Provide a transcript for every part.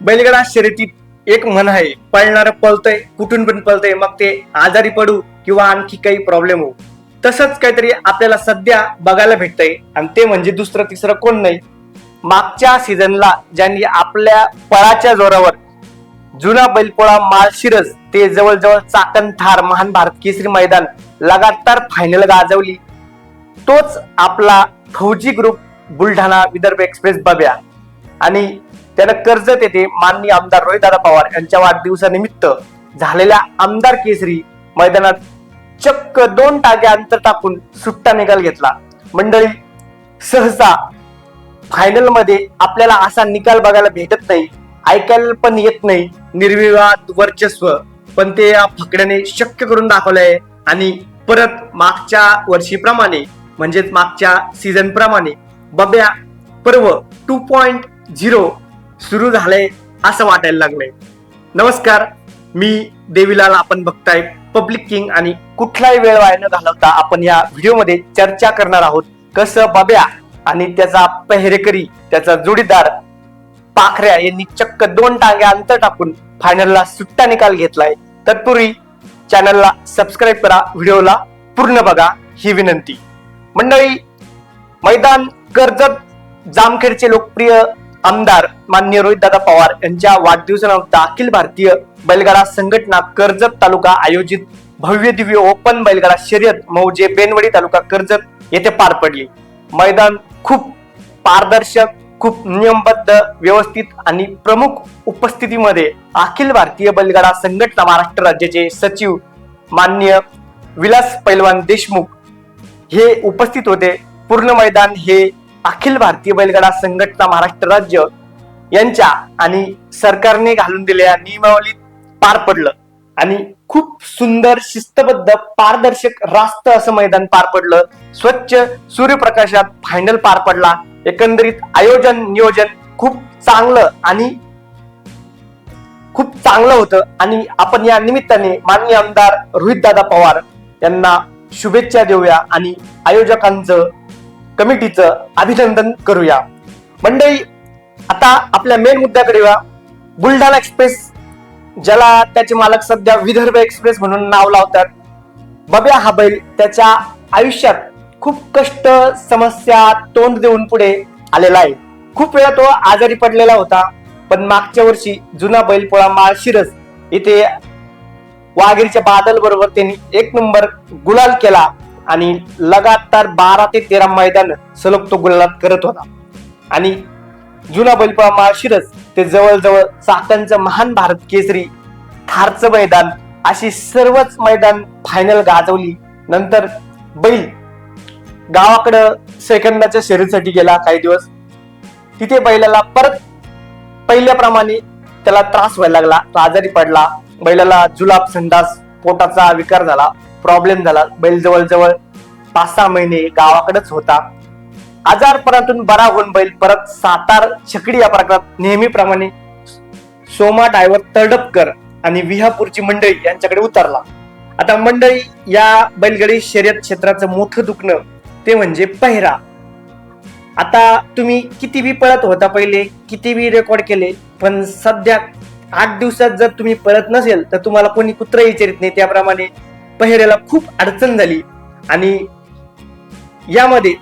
बैलगडा शर्यतीत एक म्हण आहे पळणार पळतय कुठून पण पळतय मग ते आजारी पडू किंवा आणखी काही प्रॉब्लेम होऊ. तसंच काहीतरी आपल्याला सध्या बघायला भेटतंय आणि ते म्हणजे दुसरं तिसरं कोण नाही. मागच्या सीझनला ज्यांनी आपल्या पळाच्या जोरावर जुना बैलपोळा माळशिरस ते जवळजवळ चाकण थार महान भारत केसरी मैदान लगातार फायनल गाजवली. तोच आपला फौजी ग्रुप बुलढाणा विदर्भ एक्सप्रेस बब्या आणि त्यानं कर्जत येथे माननीय आमदार रोहितदादा पवार यांच्या वाढदिवसानिमित्त झालेल्या आमदार केसरी मैदानात चक्क दोन टाके अंतर टाकून सुट्टा निकाल घेतला. मंडळी सहसा फायनलमध्ये आपल्याला असा निकाल बघायला भेटत नाही ऐकायला पण येत नाही. निर्विवाद वर्चस्व पण ते या फकड्याने शक्य करून दाखवलंय. आणि परत मागच्या वर्षीप्रमाणे म्हणजेच मागच्या सीझन प्रमाणे बब्या पर्व टू पॉइंट झिरो सुरू झालंय असं वाटायला लागलंय. नमस्कार मी देवीलाल आपण बघताय. पब्लिक किंग आणि कुठलाही वेळ वाया न घालवता आपण या व्हिडिओमध्ये चर्चा करणार आहोत. कसं बब्या आणि त्याचा पेहरेकरी त्याचा जोडीदार पाखऱ्या यांनी चक्क दोन टांगे अंतर टाकून फायनलला सुट्टा निकाल घेतलाय. तत्पूर्वी चॅनलला सबस्क्राईब करा व्हिडिओला पूर्ण बघा ही विनंती. मंडळी मैदान कर्जत जामखेडचे लोकप्रिय आमदार मान्य रोहितदादा पवार यांच्या वाढदिवसानिमित्त अखिल भारतीय बैलगाडा संघटना कर्जत तालुका आयोजित भव्य दिव्य ओपन बैलगाडा शर्यत मौजे बेनवडी तालुका कर्जत येथे पार पडली. मैदान खूप पारदर्शक खूप नियमबद्ध व्यवस्थित आणि प्रमुख उपस्थितीमध्ये अखिल भारतीय बैलगाडा संघटना महाराष्ट्र राज्याचे सचिव मान्य विलास पैलवान देशमुख हे उपस्थित होते. पूर्ण मैदान हे अखिल भारतीय बैलगाडा संघटना महाराष्ट्र राज्य यांच्या आणि सरकारने घालून दिलेल्या नियमावलीत पार पडलं. आणि खूप सुंदर शिस्तबद्ध पारदर्शक रास्त असं मैदान पार पडलं. स्वच्छ सूर्यप्रकाशात फायनल पार पडला. एकंदरीत आयोजन नियोजन खूप चांगलं आणि खूप चांगलं होतं. आणि आपण या निमित्ताने माननीय आमदार रोहितदादा पवार यांना शुभेच्छा देऊया आणि आयोजकांचं कमिटीचं अभिनंदन करूया. मंडळी आता आपल्या मेन मुद्द्याकडे येऊया. बुलढाणा एक्सप्रेस ज्याला त्याचे मालक सध्या विदर्भ एक्सप्रेस म्हणून नाव लावतात. बब्या हा बैल त्याच्या आयुष्यात खूप कष्ट समस्या तोंड देऊन पुढे आलेला आहे. खूप वेळा तो आजारी पडलेला होता पण मागच्या वर्षी जुना बैलपोळा माळशिरस इथे वाघेरीच्या बादल बरोबर त्यांनी एक नंबर गुलाल केला. आणि लगातार बारा ते तेरा मैदान सलग तो गुलाल करत होता. आणि जुना बैलपळा माळशिरस ते जवळजवळ चाकणचं महान भारत केसरी थारचं मैदान अशी सर्वच मैदान फायनल गाजवली. नंतर बैल गावाकडं सेकंदाच्या शरीरसाठी गेला काही दिवस. तिथे बैलाला परत पहिल्याप्रमाणे त्याला त्रास व्हायला लागला. तो आजारी पडला. बैलाला जुलाब संडास पोटाचा विकार झाला प्रॉब्लेम झाला बैल जवळ जवळ पाच सहा महिने गावाकडेच होता. आजारपणातून बरा होऊन बैल परत सातार छकडी या प्रकारात नेहमीप्रमाणे सोमा डायव्हर तडपकर आणि विहापूरची मंडळी यांच्याकडे उतरला. आता मंडळी या बैलगाडी शर्यत क्षेत्राचं मोठं दुखणं ते म्हणजे पहिरा. आता तुम्ही किती बी पळत होता पहिले किती बी रेकॉर्ड केले पण सध्या आठ दिवसात जर तुम्ही पळत नसेल तर तुम्हाला कोणी कुत्र विचारित नाही. त्याप्रमाणे पहिऱ्याला खूप अडचण झाली. आणि यामध्ये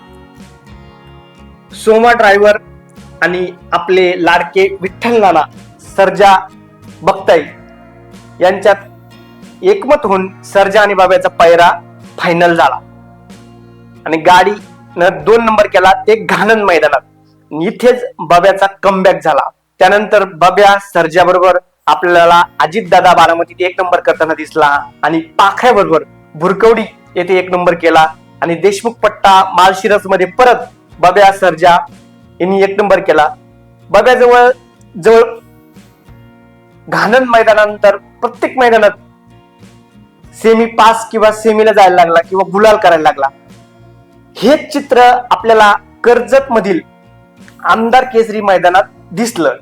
सोमा ड्रायव्हर आणि आपले लाडके विठ्ठल नाना सर्जा बघताय यांच्यात एकमत होऊन सर्जा आणि बाब्याचा पायरा फायनल झाला. आणि गाडी न दोन नंबर केला ते घाणन मैदानात. इथेच बाब्याचा कमबॅक झाला. त्यानंतर बब्या सरज्या बरोबर आपल्याला अजितदादा बारामतीत एक नंबर करताना दिसला आणि पाखऱ्या बरोबर भुरकवडी येथे एक नंबर केला. आणि देशमुख पट्टा मालशिरसमध्ये परत बब्या सर्जा यांनी एक नंबर केला. बब्याजवळ जवळ जवळ घाणन मैदानानंतर प्रत्येक मैदानात सेमी पास किंवा सेमीला जायला लागला किंवा गुलाल करायला लागला. हेच चित्र आपल्याला कर्जत मधील आमदार केसरी मैदानात दिसलं.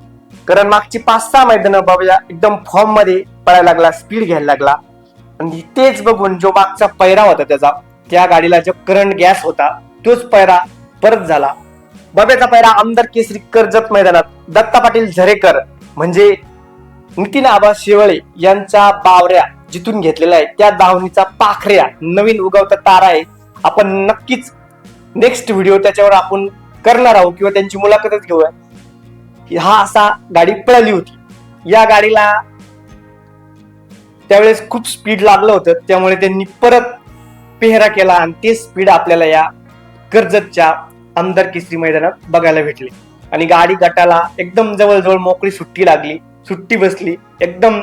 कारण मागची पाच सहा मैदानं बाबा एकदम फॉर्ममध्ये पळायला लागला स्पीड घ्यायला लागला. आणि तेच बघून जो मागचा पैरा होता त्याचा त्या गाडीला जो करंट गॅस होता तोच पैरा परत झाला. बाब्याचा पैरा आमदार केसरी कर्जत मैदानात दत्ता पाटील झरेकर म्हणजे नितीन आबा शेवळे यांचा बावऱ्या जिथून घेतलेला आहे त्या दावणीचा पाखऱ्या नवीन उगवता तारा आहे. आपण नक्कीच नेक्स्ट व्हिडिओ त्याच्यावर आपण करणार आहोत किंवा त्यांची मुलाखतच घेऊया. की हा असा गाडी पळाली होती. या गाडीला त्यावेळेस खूप स्पीड लागलं होतं. त्यामुळे त्यांनी परत पेहरा केला आणि ते स्पीड आपल्याला या कर्जतच्या आमदार केसरी मैदानात बघायला भेटले. आणि गाडी गटाला एकदम जवळजवळ मोकळी सुट्टी लागली सुट्टी बसली. एकदम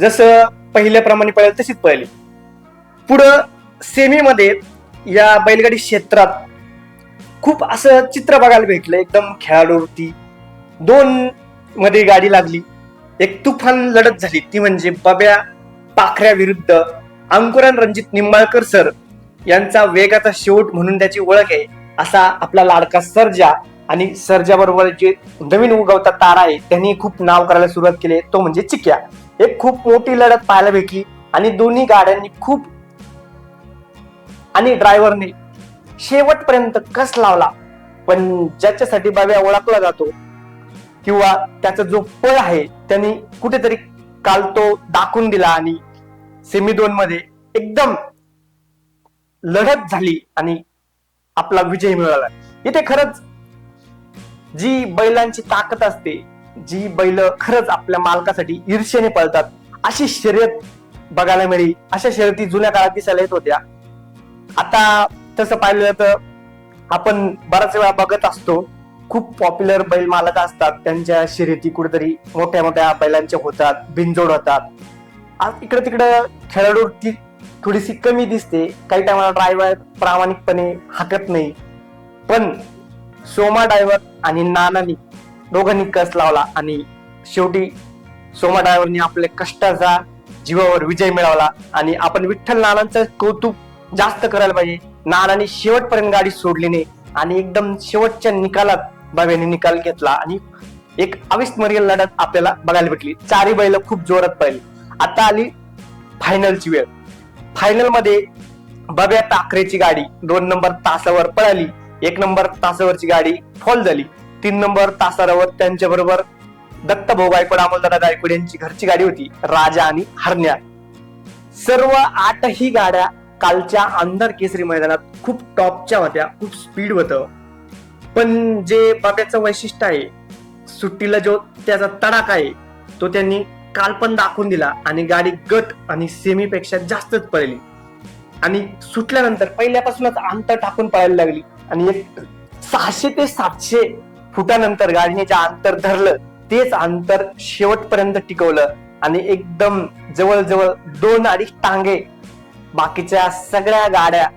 जसं पहिल्याप्रमाणे पळेल तशीच पळली. पुढं सेमीमध्ये या बैलगाडी क्षेत्रात खूप असं चित्र बघायला भेटलं. एकदम खेळाडूवरती दोन मध्ये गाडी लागली. एक तुफान लढत झाली. ती म्हणजे बब्या पाखऱ्या विरुद्ध अंकुरन रणजित निंबाळकर सर यांचा वेगाचा शेवट म्हणून त्याची ओळख आहे. असा आपला लाडका सर्जा आणि सर्जा बरोबर जे नवीन उगवता तारा आहे त्यांनी खूप नाव करायला सुरुवात केली. तो म्हणजे चिक्या. एक खूप मोठी लढत पाहायला भेटली आणि दोन्ही गाड्यांनी खूप आणि ड्रायव्हरने शेवटपर्यंत कस लावला? पण ज्याच्यासाठी बाब्या ओळखला जातो किंवा त्याचा जो पळ आहे त्यांनी कुठेतरी काल तो दाखवून दिला आणि सेमी दोन मध्ये एकदम लढत झाली आणि आपला विजय मिळाला. इथे खरंच जी बैलांची ताकद असते जी बैल खरंच आपल्या मालकासाठी ईर्षेने पळतात अशी शर्यत बघायला मिळी अशा शर्यती जुन्या काळात दिसायला येत होत्या. आता तसं पाहिलं तर आपण बराच वेळा बघत असतो खूप पॉप्युलर बैल मालक असतात. त्यांच्या शर्यती कुठेतरी मोठ्या मोठ्या बैलांच्या होतात बिनजोड होतात. आज इकडे तिकडे खेळाडू थोडीशी कमी दिसते. काही टायमाला ड्रायव्हर प्रामाणिकपणे हाकत नाही. पण सोमा ड्रायव्हर आणि नानानी दोघांनी कस लावला आणि शेवटी सोमा ड्रायव्हरनी आपल्या कष्टाचा जीवावर विजय मिळवला आणि आपण विठ्ठल नानांचं कौतुक जास्त करायला पाहिजे. नानाने शेवटपर्यंत गाडी सोडली नाही आणि एकदम शेवटच्या निकालात बाब्याने निकाल घेतला आणि एक अविस्मरणीय लढत आपल्याला बघायला भेटली. चारी बैल खूप जोरात पाहिली आता आली फायनलची वेळ. फायनलमध्ये बब्या टाकरेची गाडी दोन नंबर तासावर पळाली. एक नंबर तासावरची गाडी फॉल झाली. तीन नंबर तासावर त्यांच्या बरोबर दत्त भाऊ गायकवाड अमोलदादा गायकवाड यांची घरची गाडी होती. राजा आणि हरण्या. सर्व आठही गाड्या कालच्या आमदार केसरी मैदानात खूप टॉपच्या होत्या. खूप स्पीड होतं. पण जे बाब्याचं वैशिष्ट्य आहे सुट्टीला जो त्याचा तडाखा आहे तो त्यांनी काल पण दाखवून दिला आणि गाडी गट आणि सेमी पेक्षा जास्तच पळली. आणि सुटल्यानंतर पहिल्यापासूनच अंतर टाकून पळायला लागली. आणि एक सहाशे ते सातशे फुटानंतर गाडीने जे अंतर धरलं तेच अंतर शेवटपर्यंत टिकवलं आणि एकदम जवळजवळ दोन अडीच टांगे बाकीच्या सगळ्या गाड्या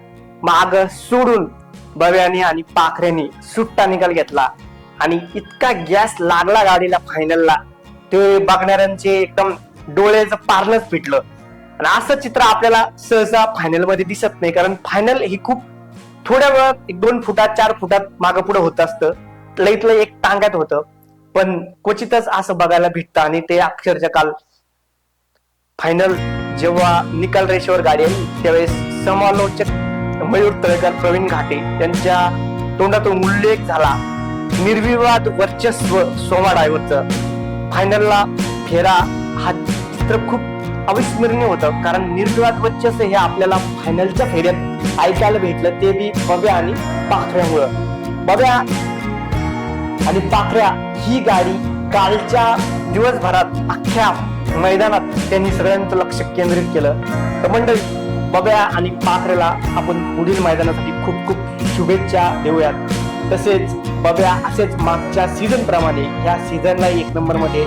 माग सोडून बव्याने आणि पाखऱ्याने सुट्टा निकाल घेतला. आणि इतका गॅस लागला गाडीला फायनलला ते बघणाऱ्यांचे एकदम डोळ्याचं पारणच फिटलं. आणि असं चित्र आपल्याला सहसा फायनलमध्ये दिसत नाही. कारण फायनल ही खूप थोड्या वेळात एक दोन फुटात चार फुटात मागं पुढे होत असतं. लईतलं एक टांग्यात होतं. पण क्वचितच असं बघायला भेटतं आणि ते अक्षरशः काल फायनल जेव्हा निकाल रेषेवर गाडी आली त्यावेळेस समालोचक मयूर तळेकर प्रवीण घाटे त्यांच्या तोंडातून उल्लेख झाला. निर्विवाद वर्चस्व सोमा ड्रायव्हरचं फायनलला फेरा हा चित्र खूप अविस्मरणीय होतं. कारण निर्विवाद वर्चस्व हे आपल्याला फायनलच्या फेऱ्यात ऐकायला भेटलं. ते बी बब्या आणि पाखऱ्यामुळं. बब्या आणि पाखऱ्या ही गाडी कालच्या दिवसभरात अख्ख्या मैदानात त्यांनी सगळ्यांचं लक्ष केंद्रित केलं. तर मंडळी बब्या आणि पाखरेला आपण पुढील मैदानासाठी खूप खूप शुभेच्छा देऊयात. तसेच बब्या असेच मागच्या सीझन प्रमाणे ह्या सीझनला एक नंबरमध्ये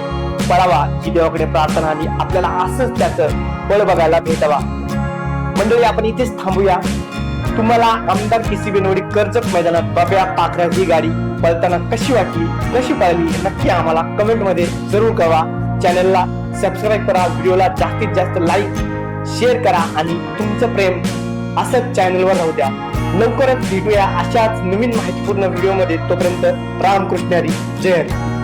पळावा ही देवाकडे प्रार्थना आणि आपल्याला असंच त्याचं बळ बघायला भेटावा. मंडळी आपण इथेच थांबूया. तुम्हाला आमदार केसी बेनवडी कर्जत मैदानात बब्या पाखऱ्या ही गाडी पळताना कशी वाटली कशी पळली नक्की आम्हाला कमेंटमध्ये जरूर कळवा. चॅनलला सबस्क्राईब करा व्हिडिओला जास्तीत जास्त लाईक शेअर करा आणि तुमचं प्रेम असंच चॅनलवर राहू द्या. लवकरच भेटूया अशाच नवीन माहितीपूर्ण व्हिडिओमध्ये तोपर्यंत राम कृष्णारी जय हरी.